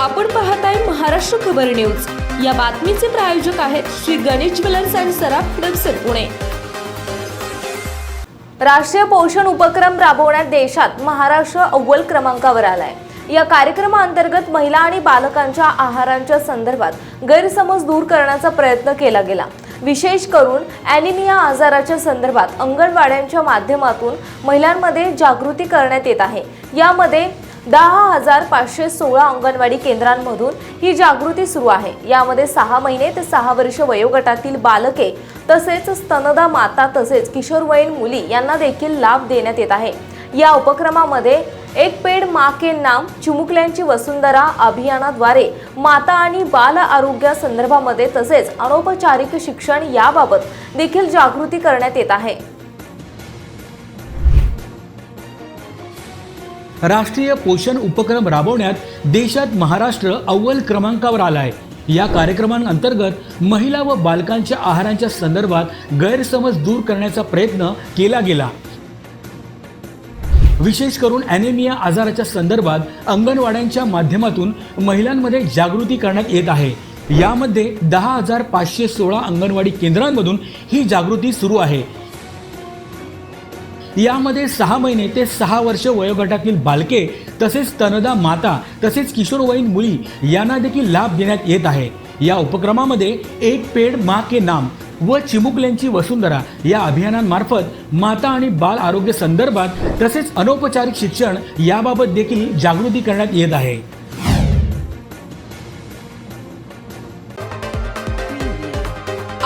आपण पाहताय महाराष्ट्र खबर न्यूज. या बातमीचे प्रायोजक आहेत श्री गणेश ज्वेलर्स अँड सराफ हडपसर पुणे. राष्ट्रीय पोषण उपक्रम राबवण्यात देशात महाराष्ट्र अव्वल क्रमांकावर आलाय. या कार्यक्रमाअंतर्गत महिला आणि बालकांच्या आहारांच्या संदर्भात गैरसमज दूर करण्याचा प्रयत्न केला गेला. विशेष करून ॲनिमिया आजाराच्या संदर्भात अंगणवाड्यांच्या माध्यमातून महिलांमध्ये जागृती करण्यात येत आहे. यामध्ये दहा हजार पाचशे सोळा अंगणवाडी केंद्रांमधून ही जागृती सुरू आहे. यामध्ये सहा महिने ते सहा वर्ष वयोगटातील बालके तसेच स्तनदा माता तसेच किशोरवयीन मुली यांना देखील लाभ देण्यात येत आहे. या उपक्रमामध्ये एक पेड मा के नाम चिमुकल्यांची वसुंधरा अभियानाद्वारे माता आणि बाल आरोग्यासंदर्भामध्ये तसेच अनौपचारिक शिक्षण याबाबत देखील जागृती करण्यात येत आहे. राष्ट्रीय पोषण उपक्रम राबवण्यात देशात महाराष्ट्र अव्वल क्रमांकावर आला आहे या कार्यक्रमांतर्गत महिला व बालकांच्या आहारांच्या संदर्भात गैरसमज दूर करण्याचा प्रयत्न केला गेला. विशेष करून ॲनेमिया आजाराच्या संदर्भात अंगणवाड्यांच्या माध्यमातून महिलांमध्ये जागृती करण्यात येत आहे. यामध्ये दहा हजार पाचशे सोळा अंगणवाडी केंद्रांमधून ही जागृती सुरू आहे. यामध्ये सहा महिने ते सहा वर्ष वयोगटातील बालके तसेच स्तनदा माता तसेच किशोरवयीन मुली यांना देखील लाभ देण्यात येत आहे. या उपक्रमामध्ये एक पेड मा के नाम व चिमुकल्यांची वसुंधरा या अभियानांमार्फत माता आणि बाल आरोग्य संदर्भात तसेच अनौपचारिक शिक्षण याबाबत देखील जागृती करण्यात येत आहे.